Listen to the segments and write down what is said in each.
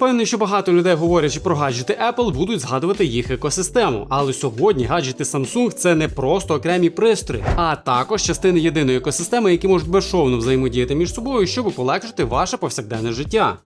Впевнений, що багато людей, говорячи про гаджети Apple, будуть згадувати їх екосистему. Але сьогодні гаджети Samsung це не просто окремі пристрої, а також частини єдиної екосистеми, які можуть безшовно взаємодіяти між собою, щоб полегшити ваше повсякденне життя.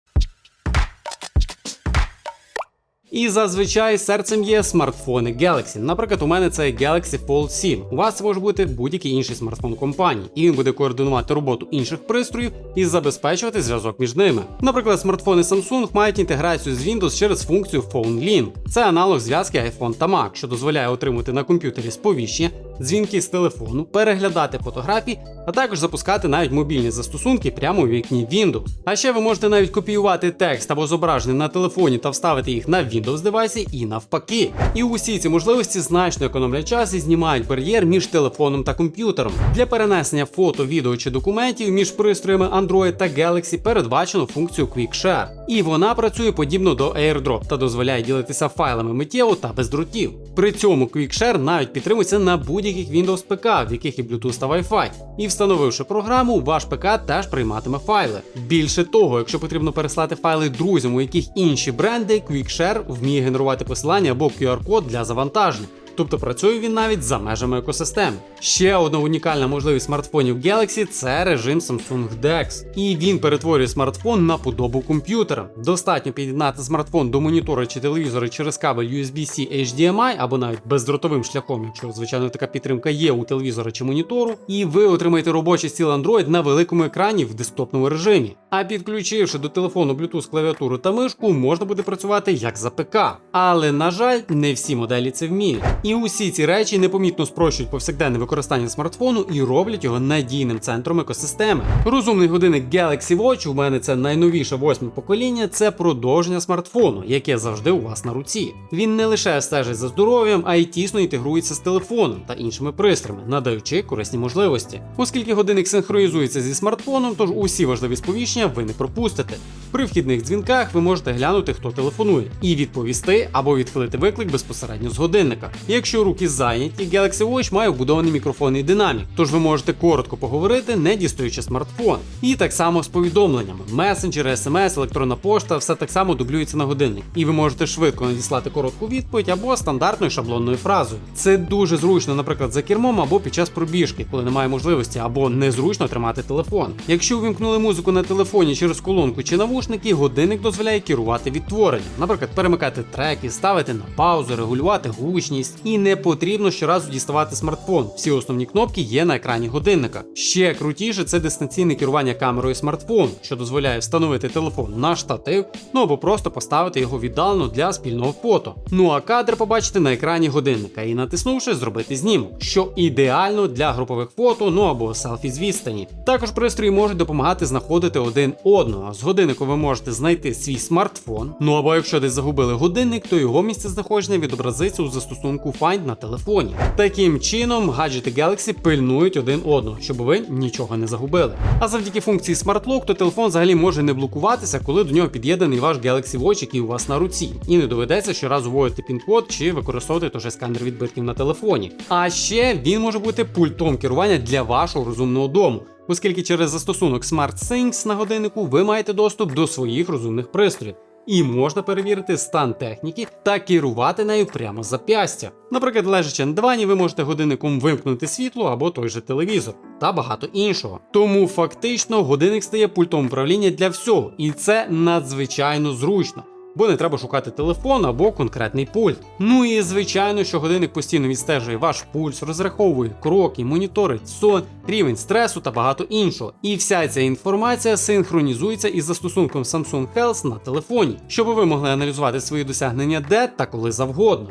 І зазвичай серцем є смартфони Galaxy. Наприклад, у мене це Galaxy Fold 7. У вас може бути будь-який інший смартфон компанії, і він буде координувати роботу інших пристроїв і забезпечувати зв'язок між ними. Наприклад, смартфони Samsung мають інтеграцію з Windows через функцію Phone Link. Це аналог зв'язки iPhone та Mac, що дозволяє отримати на комп'ютері сповіщення, дзвінки з телефону, переглядати фотографії, а також запускати навіть мобільні застосунки прямо у вікні Windows. А ще ви можете навіть копіювати текст або зображення на телефоні та вставити їх на Windows девайсі і навпаки. І усі ці можливості значно економлять час і знімають бар'єр між телефоном та комп'ютером. Для перенесення фото, відео чи документів між пристроями Android та Galaxy передбачено функцію Quick Share. І вона працює подібно до AirDrop та дозволяє ділитися файлами миттєво та без дротів. При цьому QuickShare навіть підтримується на будь-яких Windows ПК, в яких є Bluetooth та Wi-Fi. І встановивши програму, ваш ПК теж прийматиме файли. Більше того, якщо потрібно переслати файли друзям, у яких інші бренди, QuickShare вміє генерувати посилання або QR-код для завантаження. Тобто працює він навіть за межами екосистеми. Ще одна унікальна можливість смартфонів Galaxy це режим Samsung DeX. І він перетворює смартфон на подобу комп'ютера. Достатньо під'єднати смартфон до монітора чи телевізора через кабель USB-C HDMI або навіть бездротовим шляхом, якщо звичайно така підтримка є у телевізора чи монітору, і ви отримаєте робочий стіл Android на великому екрані в десктопному режимі. А підключивши до телефону Bluetooth клавіатуру та мишку, можна буде працювати як за ПК. Але на жаль, не всі моделі це вміють. І усі ці речі непомітно спрощують повсякденне використання смартфону і роблять його надійним центром екосистеми. Розумний годинник Galaxy Watch, у мене це найновіше восьме покоління, це продовження смартфону, яке завжди у вас на руці. Він не лише стежить за здоров'ям, а й тісно інтегрується з телефоном та іншими пристроями, надаючи корисні можливості. Оскільки годинник синхронізується зі смартфоном, тож усі важливі сповіщення ви не пропустите. При вхідних дзвінках ви можете глянути, хто телефонує, і відповісти або відхилити виклик безпосередньо з годинника. Якщо руки зайняті, Galaxy Watch має вбудований мікрофонний динамік, тож ви можете коротко поговорити, не дістаючи смартфон. І так само з повідомленнями. Месенджери, смс, електронна пошта, все так само дублюється на годинник. І ви можете швидко надіслати коротку відповідь або стандартною шаблонною фразою. Це дуже зручно, наприклад, за кермом або під час пробіжки, коли немає можливості або незручно тримати телефон. Якщо увімкнули музику на телефоні через колонку чи навушники, годинник дозволяє керувати відтворенням, наприклад, перемикати треки, ставити на паузу, регулювати гучність. І не потрібно щоразу діставати смартфон. Всі основні кнопки є на екрані годинника. Ще крутіше це дистанційне керування камерою смартфону, що дозволяє встановити телефон на штатив, ну або просто поставити його віддалено для спільного фото. Ну а кадр побачити на екрані годинника і натиснувши, зробити знімок, що ідеально для групових фото, ну або селфі з відстані. Також пристрої можуть допомагати знаходити один одного. З годиннику ви можете знайти свій смартфон. Ну або якщо десь загубили годинник, то його місце знаходження відобразиться у застосунку Find на телефоні. Таким чином, гаджети Galaxy пильнують один одного, щоб ви нічого не загубили. А завдяки функції Smart Lock, то телефон взагалі може не блокуватися, коли до нього під'єднаний ваш Galaxy Watch, який у вас на руці, і не доведеться щоразу вводити пін-код чи використовувати той же сканер відбитків на телефоні. А ще він може бути пультом керування для вашого розумного дому. Оскільки через застосунок SmartThings на годиннику ви маєте доступ до своїх розумних пристроїв. І можна перевірити стан техніки та керувати нею прямо з зап'ястя. Наприклад, лежачи на дивані, ви можете годинником вимкнути світло або той же телевізор та багато іншого. Тому фактично годинник стає пультом управління для всього, і це надзвичайно зручно. Бо не треба шукати телефон або конкретний пульт. Ну і звичайно, що годинник постійно відстежує ваш пульс, розраховує кроки, моніторить сон, рівень стресу та багато іншого. І вся ця інформація синхронізується із застосунком Samsung Health на телефоні, щоб ви могли аналізувати свої досягнення де та коли завгодно.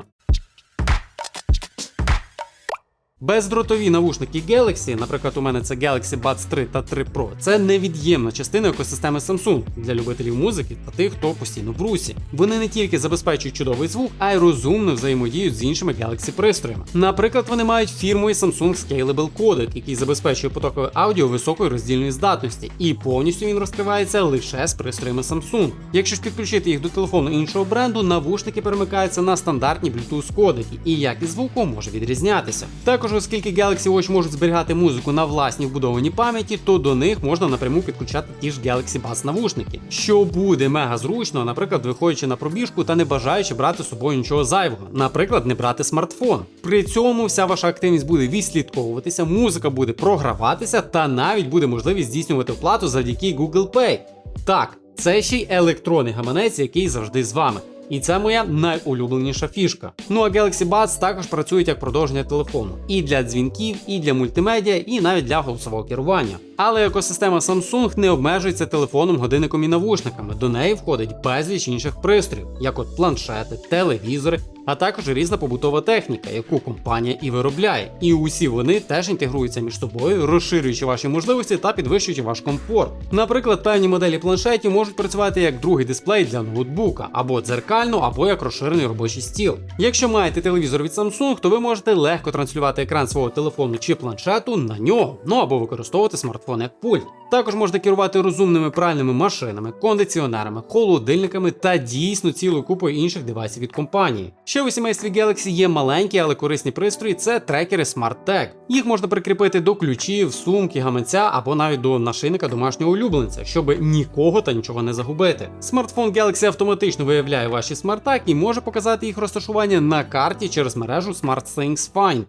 Бездротові навушники Galaxy, наприклад, у мене це Galaxy Buds 3 та 3 Pro, це невід'ємна частина екосистеми Samsung для любителів музики та тих, хто постійно в русі. Вони не тільки забезпечують чудовий звук, а й розумно взаємодіють з іншими Galaxy пристроями. Наприклад, вони мають фірмовий Samsung Scalable Codec, який забезпечує потокове аудіо високої роздільної здатності, і повністю він розкривається лише з пристроями Samsung. Якщо ж підключити їх до телефону іншого бренду, навушники перемикаються на стандартні Bluetooth кодеки, і якість звуку може відрізнятися. Також Також, оскільки Galaxy Watch можуть зберігати музику на власній вбудованій пам'яті, то до них можна напряму підключати ті ж Galaxy Buds навушники, що буде мега зручно, наприклад, виходячи на пробіжку та не бажаючи брати з собою нічого зайвого, наприклад, не брати смартфон. При цьому вся ваша активність буде відслідковуватися, музика буде програватися, та навіть буде можливість здійснювати оплату завдяки Google Pay. Так, це ще й електронний гаманець, який завжди з вами. І це моя найулюбленіша фішка. Ну а Galaxy Buds також працюють як продовження телефону і для дзвінків, і для мультимедіа, і навіть для голосового керування. Але екосистема Samsung не обмежується телефоном, годинником і навушниками. До неї входить безліч інших пристроїв, як от планшети, телевізори, а також різна побутова техніка, яку компанія і виробляє. І усі вони теж інтегруються між собою, розширюючи ваші можливості та підвищуючи ваш комфорт. Наприклад, певні моделі планшетів можуть працювати як другий дисплей для ноутбука, або дзеркально, або як розширений робочий стіл. Якщо маєте телевізор від Samsung, то ви можете легко транслювати екран свого телефону чи планшету на нього, ну або використовувати смартфон як пульт. Також можна керувати розумними пральними машинами, кондиціонерами, холодильниками та дійсно цілою купою інших девайсів від компанії. Ще у сімействі Galaxy є маленькі, але корисні пристрої це трекери SmartTag. Їх можна прикріпити до ключів, сумки, гаманця або навіть до нашийника домашнього улюбленця, щоб нікого та нічого не загубити. Смартфон Galaxy автоматично виявляє ваші SmartTag і може показати їх розташування на карті через мережу SmartThings Find.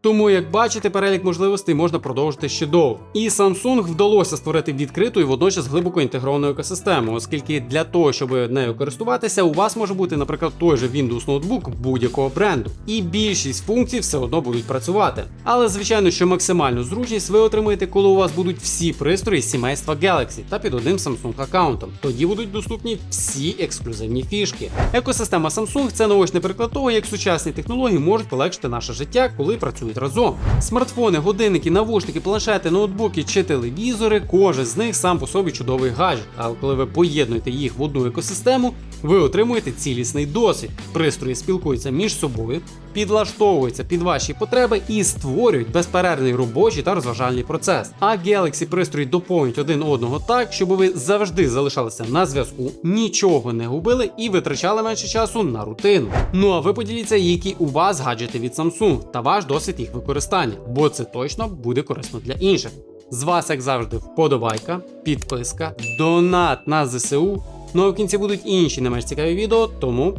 Тому, як бачите, перелік можливостей можна продовжити ще довго. І Samsung вдалося створити відкриту і водночас глибоко інтегровану екосистему, оскільки для того, щоб нею користуватися, у вас може бути, наприклад, той же Windows ноутбук будь-якого бренду. І більшість функцій все одно будуть працювати. Але звичайно, що максимальну зручність ви отримаєте, коли у вас будуть всі пристрої сімейства Galaxy та під одним Samsung аккаунтом. Тоді будуть доступні всі ексклюзивні фішки. Екосистема Samsung це наочний приклад того, як сучасні технології можуть полегшити наше життя, коли працюють разом. Смартфони, годинники, навушники, планшети, ноутбуки чи телевізори, кожен з них сам по собі чудовий гаджет. Але коли ви поєднуєте їх в одну екосистему, ви отримуєте цілісний досвід. Пристрої спілкуються між собою, підлаштовуються під ваші потреби і створюють безперервний робочий та розважальний процес. А Galaxy пристрої доповнюють один одного так, щоб ви завжди залишалися на зв'язку, нічого не губили і витрачали менше часу на рутину. Ну а ви поділіться, які у вас гаджети від Samsung та ваш досвід їх використання, бо це точно буде корисно для інших. З вас, як завжди, вподобайка, підписка, донат на ЗСУ. Ну а в кінці будуть інші не менш цікаві відео, тому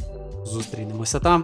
зустрінемося там.